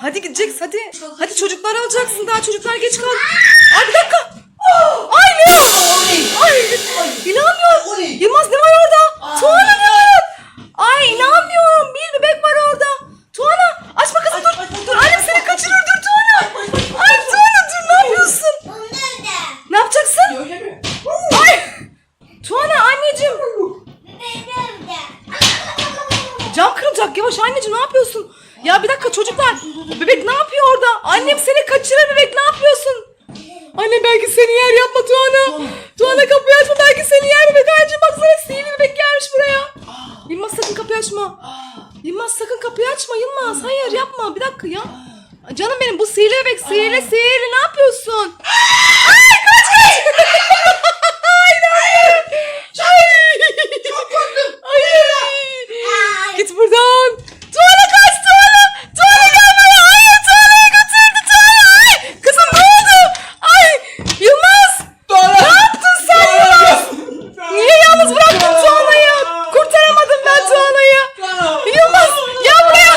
Hadi gideceksin hadi. Hadi çocukları alacaksın daha çocuklar geç kaldı. Ay bir dakika. Ay ne? Ay inanmıyorum. Yılmaz ne var orada? Tuana ne var? Ay inanmıyorum. Bir bebek var orada. Tuana açma kızım dur. Dur annem seni kaçırır dur Tuana. Ay Tuana dur ne yapıyorsun? Ne yapacaksın? Ay. Tuana anneciğim. Cam kırılacak yavaş anneciğim ne yapıyorsun? Ya bir dakika çocuklar. Bebek ne yapıyor orada? Annem seni kaçırır bebek ne yapıyorsun? Anne belki seni yer yapma Tuana. Tuana kapıyı açma belki seni yer bebek. Anneciğim baksana sihirli bebek gelmiş buraya. Yılmaz sakın kapıyı açma. Yılmaz sakın kapıyı açma Yılmaz. Hayır yapma bir dakika ya. Canım benim bu sihirli bebek sihirli sihirli ne yapıyorsun? Ay kaç kaç. Ay ne Ay. Git buradan. Tuana kaç Tuana. Tuana gel buraya. Hayır Tuana'yı götürdü Tuana. Ay. Kızım ne oldu? Ay. Yılmaz. Ne yaptın sen Yılmaz? Niye yalnız bıraktın Tuana'yı? Kurtaramadım ben Tuana'yı. Yılmaz gel buraya.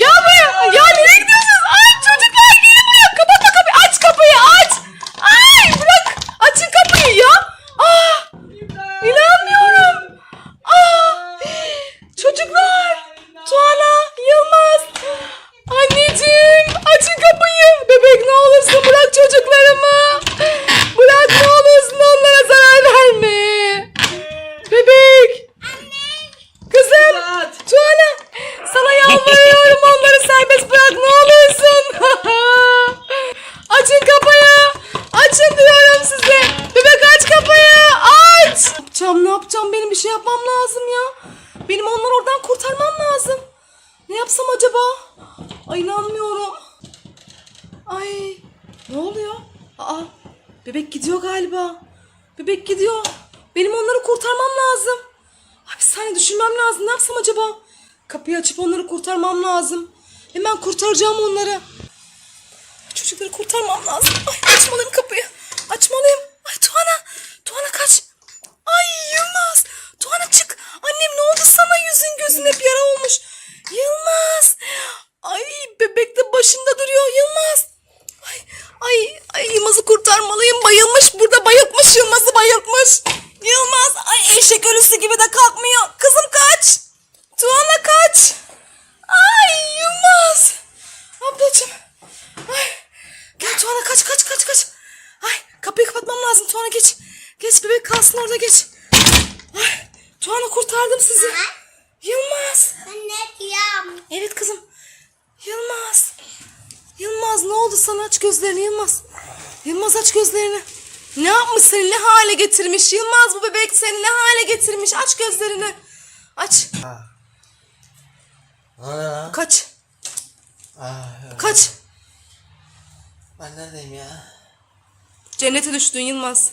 Gel buraya. Ya nereye gidiyorsunuz? Ay çocuklar gelin buraya. Kapatma kapıyı. Aç kapıyı aç. Ay bırak. Açın kapıyı ya. Ah. İnanmıyorum. Ah. Çocuklar. Tuana. Yılmaz. Anneciğim. Açın kapıyı. Bebek ne olursun bırak çocuklarımı. Bırak ne olursun onlara zarar verme. Bebek. Kızım. Tuana. Sana yalvarıyorum onları serbest bırak ne olursun. Açın kapıyı. Açın diyorum size. Bebek aç kapıyı. Aç. Ne yapacağım benim bir şey yapmam lazım ya. Benim onları oradan kurtarmam lazım. Ne yapsam acaba? Ay inanmıyorum. Ay ne oluyor? Aa bebek gidiyor galiba. Bebek gidiyor. Benim onları kurtarmam lazım. Ay bir saniye düşünmem lazım. Ne yapsam acaba? Kapıyı açıp onları kurtarmam lazım. Hemen kurtaracağım onları. Çocukları kurtarmam lazım. Ay açmalıyım kapıyı. Açmalıyım. Ay Tuana. Tuana kaç. Ay Yılmaz. Tuana çık. Annem ne oldu sana yüzün gözün hep yara olmuş. Yılmaz. Ay bebek de başında duruyor Yılmaz. Ay, ay, ay Yılmaz'ı kurtarmalıyım. Bayılmış burada bayıltmış Yılmaz'ı bayıltmış. Yılmaz ay eşek ölüsü gibi de kalkmıyor. Kızım kaç. Tuana kaç. Ay Yılmaz. Ablacığım. Ay. Gel Tuana kaç kaç kaç kaç. Ay kapıyı kapatmam lazım Tuana geç. Geç bebek kalsın orada geç. Ay Tuana kurtardım sizi. Yılmaz. Evet kızım. Yılmaz. Yılmaz ne oldu sana aç gözlerini Yılmaz. Yılmaz aç gözlerini. Ne yapmış seni ne hale getirmiş Yılmaz bu bebek seni ne hale getirmiş aç gözlerini. Aç. Ana. Kaç. Ah, Kaç. ben neredeyim ya? Cennete düştün Yılmaz.